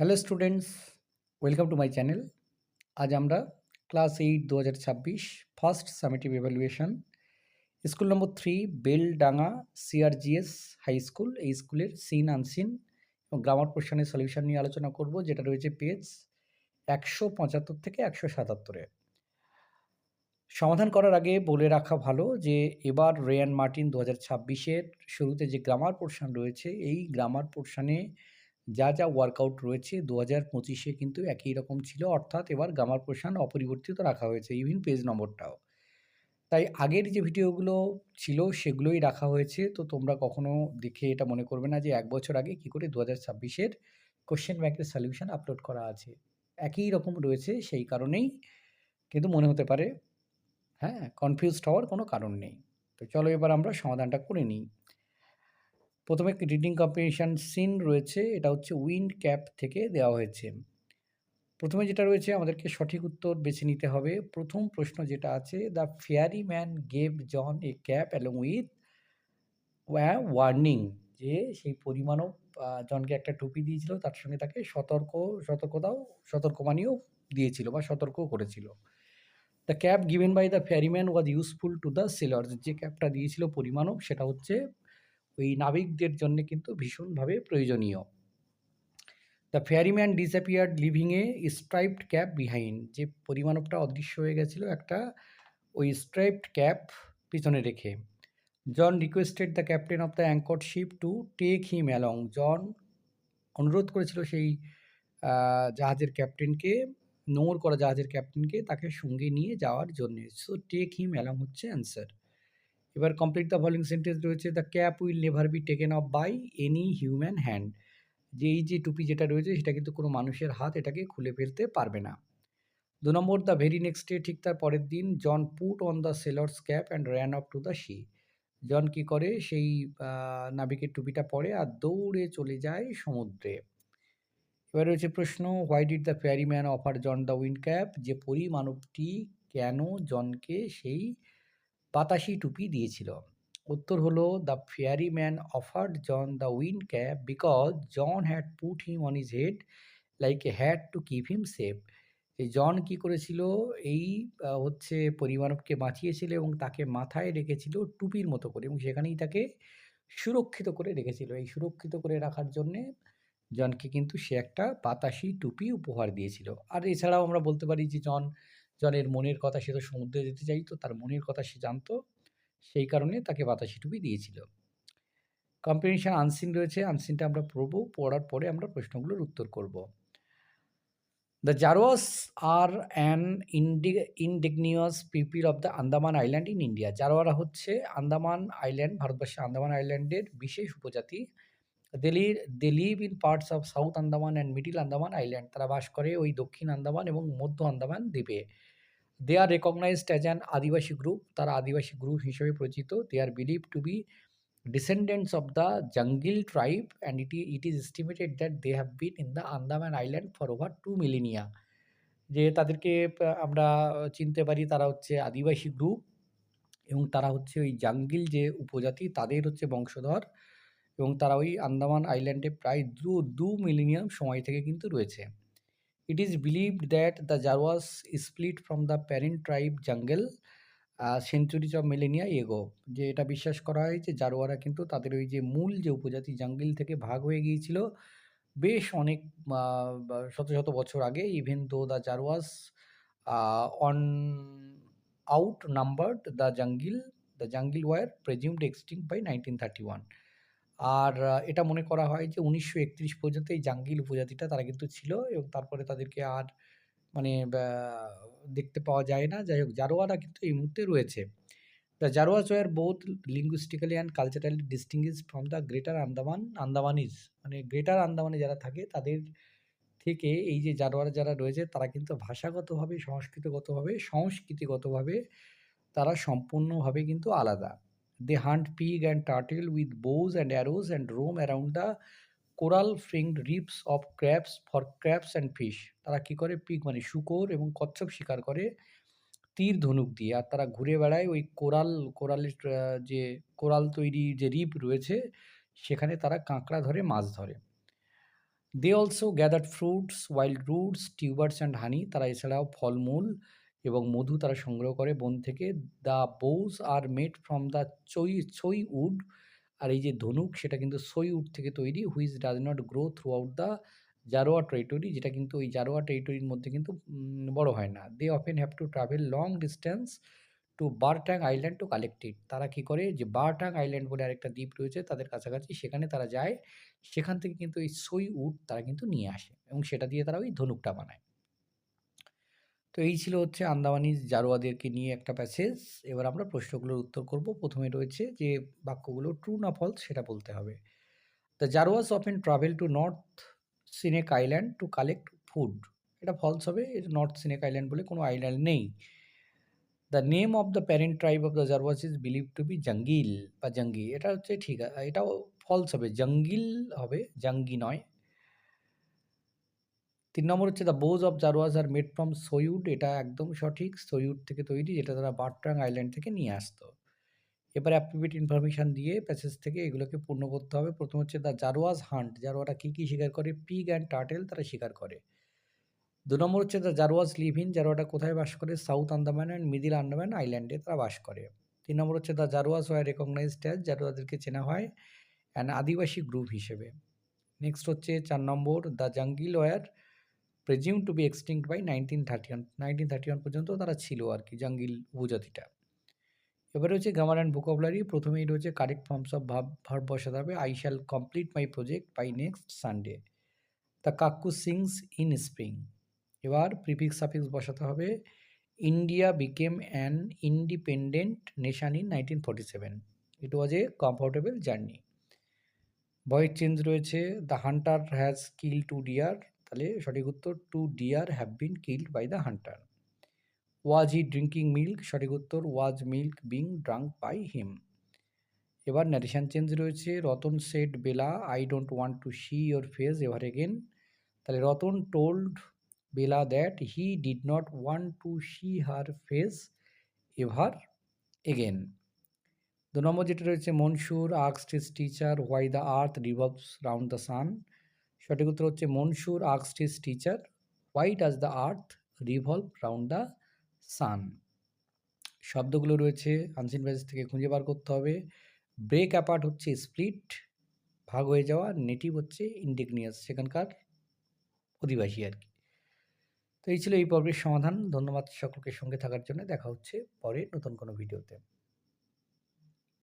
Hello students welcome to my channel আজ আমরা class eight দু হাজার ছাব্বিশ first summative evaluation school number three Beldanga CRGS high school এই স্কুলের সিন আনসিন এবং গ্রামার পোর্শনের সলিউশন নিয়ে আলোচনা করব, যেটা রয়েছে পেজ একশো পঁচাত্তর থেকে একশো সাতাত্তরে। সমাধান করার আগে বলে রাখা ভালো যে, এবার রেয়ান মার্টিন দু হাজার ছাব্বিশের শুরুতে যে গ্রামার পোর্শন রয়েছে, এই গ্রামার পোর্শনে যা যা ওয়ার্কআউট রয়েছে দু হাজার পঁচিশে কিন্তু একই রকম ছিল। অর্থাৎ এবার গ্রামার পোর্শন অপরিবর্তিত রাখা হয়েছে ইভিন পেজ নম্বরটাও তাই আগের যে ভিডিওগুলো ছিল সেগুলোই রাখা হয়েছে। তো তোমরা কখনো দেখে এটা মনে করবে না যে এক বছর আগে কী করে দু হাজার ছাব্বিশের কোশ্চেন ব্যাংকের সলিউশন আপলোড করা আছে। একই রকম রয়েছে সেই কারণেই কিন্তু মনে হতে পারে হ্যাঁ কনফিউজড হওয়ার কোনো কারণ নেই। তো চলো এবার আমরা সমাধানটা করে নিই। প্রথমে রিডিং কম্পিটিশান সিন রয়েছে, এটা হচ্ছে উইন্ড ক্যাপ থেকে দেওয়া হয়েছে। প্রথমে যেটা রয়েছে, আমাদেরকে সঠিক উত্তর বেছে নিতে হবে। প্রথম প্রশ্ন যেটা আছে the fairy man gave John a cap along with warning যে সেই পরিমাণও জনকে একটা টুপি দিয়েছিল, তার সঙ্গে তাকে সতর্ক, সতর্কতাও, সতর্কবাণীও দিয়েছিল বা সতর্ক করেছিল। The cap given by the fairy man was useful to the sailors যে ক্যাপটা দিয়েছিল পরিমাণও, সেটা হচ্ছে ওই নাবিকদের জন্য কিন্তু ভীষণভাবে প্রয়োজনীয়। The fairy man disappeared leaving a striped cap behind যে পরিমাণবটা অদৃশ্য হয়ে গেছিল একটা ওই স্ট্রাইপড ক্যাপ পিছনে রেখে। John requested the captain of the anchored ship to take him along John অনুরোধ করেছিল সেই জাহাজের ক্যাপ্টেনকে নোংর করা জাহাজের ক্যাপ্টেনকে তাকে সঙ্গে নিয়ে যাওয়ার জন্যে। সো টেক হিম অ্যালং হচ্ছে অ্যান্সার এবার কমপ্লিট দ্য ফলোইং সেন্টেন্স রয়েছে the cap will never be taken off by any human hand যে এই যে টুপি যেটা রয়েছে, সেটা কিন্তু কোনো মানুষের হাত এটাকে খুলে ফেলতে পারবে না। দু নম্বর দ্য ভেরি নেক্সট ডে ঠিক তার পরের দিন John put on the sailor's cap and ran off to the sea John কি করে? সেই নাবিকের টুপিটা পরে আর দৌড়ে চলে যায় সমুদ্রে। এবার রয়েছে প্রশ্ন why did the fairy man offer John the wind cap যে পরিমানবটি কেন জনকে সেই বাতাসি টুপি দিয়েছিল। উত্তর হলো, the fairy man offered John the wind cap because John had put him on his head like a hat to keep him safe. John কি করেছিল? এই হচ্ছে পরিমাণবকে বাঁচিয়েছিল এবং তাকে মাথায় রেখেছিল টুপির মতো করে এবং সেখানেই তাকে সুরক্ষিত করে রেখেছিল। এই সুরক্ষিত করে রাখার জন্যে জনকে কিন্তু সে একটা বাতাসি টুপি উপহার দিয়েছিল। আর এছাড়াও আমরা বলতে পারি যে জন জনের মনের কথা সে তো সমুদ্রে যেতে চাইতো, তার মনের কথা সে জানতো, সেই কারণে তাকে বাতাসি টুপি দিয়েছিল। কম্পিটিশন আনসিন রয়েছে, আনসিনটা আমরা পড়ব, পড়ার পরে আমরা প্রশ্নগুলোর উত্তর করব। The Jarawas are an indi indigenous people of the Andaman island in India জারোয়ারা হচ্ছে আন্দামান আইল্যান্ড ভারতবর্ষের আন্দামান আইল্যান্ডের বিশেষ উপজাতি। দিল্লির they live in parts of south Andaman and middle Andaman island তারা বাস করে ওই দক্ষিণ আন্দামান এবং মধ্য আন্দামান দ্বীপে। They are recognized as an Adivasi group তারা আদিবাসী গ্রুপ হিসেবে পরিচিত। They are believe to be descendants of the Jangil tribe and it, it is estimated that they have been in the Andaman Island for over two millennia. যে তাদেরকে আমরা চিনতে পারি তারা হচ্ছে আদিবাসী গ্রুপ এবং তারা হচ্ছে ওই জাঙ্গিল যে উপজাতি তাদের হচ্ছে বংশধর এবং তারা ওই আন্দামান আইল্যান্ডে প্রায় দু দু মিলিনিয়াম সময় থেকে কিন্তু রয়েছে। It is believed that the Jarawas split from the parent tribe Jangil centuries of millennia ago যে এটা বিশ্বাস করা হয় যে জারোয়ারা কিন্তু তাদের ওই যে মূল যে উপজাতি জাঙ্গিল থেকে ভাগ হয়ে গিয়েছিল, বেশ অনেক শত শত বছর আগে even though the Jarawas on out numbered the Jangil the Jangil were presumed extinct by nineteen thirty one আর এটা মনে করা হয় যে উনিশশো একত্রিশ পর্যন্ত এই জাঙ্গিল উপজাতিটা তারা কিন্তু ছিল এবং তারপরে তাদেরকে আর মানে দেখতে পাওয়া যায় না। যাই হোক, জারোয়ারা কিন্তু এই মুহূর্তে রয়েছে। The Jarawas were both linguistically and culturally distinguish from the greater Andaman Andamanese মানে গ্রেটার আন্দামানে যারা থাকে, তাদের থেকে এই যে জারোয়ার যারা রয়েছে, তারা কিন্তু ভাষাগতভাবে, সংস্কৃতিগতভাবে সংস্কৃতিগতভাবে তারা সম্পূর্ণভাবে কিন্তু আলাদা। They hunt pig and turtle with bows and arrows and roam around the coral fringed reefs of crabs for crabs and fish তারা কী করে? পিক মানে শুকর এবং কচ্ছপ শিকার করে তীর ধনুক দিয়ে। আর তারা ঘুরে বেড়ায় ওই কোরাল কোরালের যে কোরাল তৈরি যে রিপ রয়েছে, সেখানে তারা কাঁকড়া ধরে, মাছ ধরে। They also gathered fruits wild roots tubers and honey তারা এছাড়াও ফলমূল এবং মধু তারা সংগ্রহ করে। বন থেকে the bows are made from the Choi ছই wood আর এই যে ধনুক, সেটা কিন্তু সই উড থেকে তৈরি, which does not grow throughout the Jarawa territory, যেটা কিন্তু ওই জারোয়া টেরিটরির মধ্যে কিন্তু বড় হয় না। They often have to travel long distance to Baratang island to collect it. তারা কী করে? যে বারট্যাং আইল্যান্ড বলে আরেকটা দ্বীপ রয়েছে তাদের কাছাকাছি, সেখানে তারা যায়। সেখান থেকে কিন্তু এই সই উড তারা কিন্তু নিয়ে আসে এবং সেটা দিয়ে তারা ওই ধনুকটা বানায়। তো এই ছিল হচ্ছে আন্দামানি জারোয়াদেরকে নিয়ে একটা প্যাসেজ। এবার আমরা প্রশ্নগুলোর উত্তর করব। প্রথমে রয়েছে যে বাক্যগুলো ট্রু না ফলস সেটা বলতে হবে। The Jarawas often travel to north scenic island to collect food এটা ফলস হবে। এটা নর্থ সিনেক আইল্যান্ড বলে কোনো আইল্যান্ড নেই। The name of the parent tribe of the Jarawas is believe to be Jangil বা জঙ্গি এটা হচ্ছে ঠিক, এটাও ফলস হবে। জঙ্গিল হবে জঙ্গি নয়। তিন নম্বর হচ্ছে the bows of Jarawas are made from chooi wood এটা একদম সঠিক। সয়ুড থেকে তৈরি, যেটা তারা বাট্রাং আইল্যান্ড থেকে নিয়ে আসতো। এবার অ্যাপ্রিভেট ইনফরমেশান দিয়ে প্যাসেজ থেকে এগুলোকে পূর্ণ করতে হবে। প্রথম হচ্ছে দ্য জারোয়াজ হান্ট জারোয়াটা কী কী শিকার করে? পিগ অ্যান্ড টার্টেল তারা শিকার করে। দু নম্বর হচ্ছে দ্য জারোয়াজ লিভ ইন জারোয়াটা কোথায় বাস করে? South Andaman and middle Andaman আইল্যান্ডে তারা বাস করে। তিন নম্বর হচ্ছে the Jarawas were recognized as জারোয়াদেরকে চেনা হয় অ্যান্ড আদিবাসী গ্রুপ হিসেবে। নেক্সট হচ্ছে চার নম্বর the Jangil were presume to be extinct by nineteen thirty one nineteen thirty one পর্যন্ত তারা ছিল আর কি, জাঙ্গিল উপজাতিটা। এবারে হচ্ছে গ্রামার অ্যান্ড ভোকাবুলারি প্রথমেই রয়েছে কারেক্ট ফর্মস অফ ভাব ভার্ব বসাতে হবে। I shall complete my project by next Sunday the cuckoo sings in spring এবার প্রিফিক্স সাফিক্স বসাতে হবে। India became an independent nation in nineteen forty seven it was a comfortable journey voice change রয়েছে। The hunter has kill two deer তাহলে সঠিক উত্তর two deer have been killed by the hunter was he drinking milk সঠিক উত্তর was milk being drunk by him এবার narration change রয়েছে, Ratan said Bela I don't want to see your face ever again তাহলে Ratan told Bela that he did not want to see her face ever again দু নম্বর যেটা রয়েছে, Mansur আক্সড teacher why the earth revolves round the sun সঠিক উত্তর হচ্ছে Mansur আক্সড his teacher why does the earth, revolve round the sun. শব্দগুলো রয়েছে, unseen ভ্যাসেস থেকে খুঁজে বার করতে হবে। ব্রেক অ্যাপার্ট হচ্ছে স্প্লিট, ভাগ হয়ে যাওয়া, নেটিভ হচ্ছে ইন্ডিগনিয়াস, সেখানকার অধিবাসী আর কি। তো এই ছিল এই পর্বের সমাধান। ধন্যবাদ সকলকে সঙ্গে থাকার জন্য। দেখা হচ্ছে পরে নতুন কোনো ভিডিওতে।